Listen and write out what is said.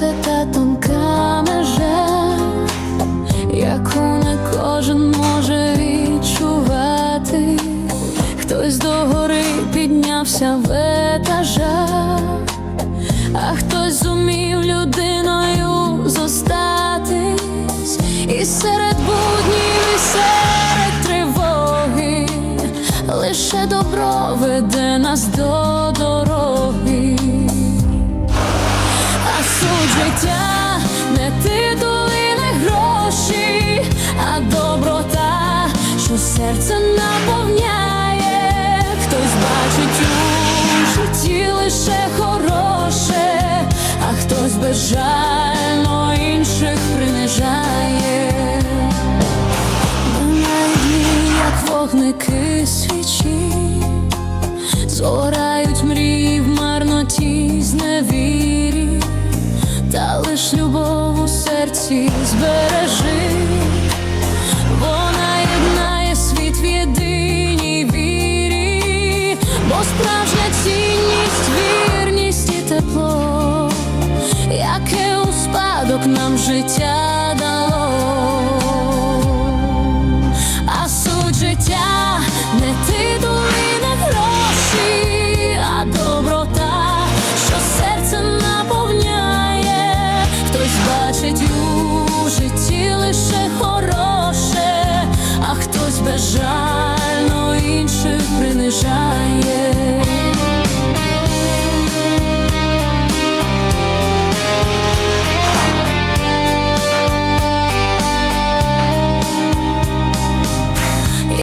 це та тонка межа, яку не кожен може відчувати, хтось догори піднявся в етажах, а хтось зумів людиною зостатись і серед буднів, і серед тривоги, лише добро веде нас додому. Життя не титули, не гроші, а доброта, що серце наповняє, хтось бачить у житті лише хороше, а хтось безжально інших принижає. Минають як вогники свічі, Згорають серці збережи, вона єднає світ в єдиній вірі, бо справжня цінність, вірність і тепло, яке у спадок нам життя дало. А суть життя жаль.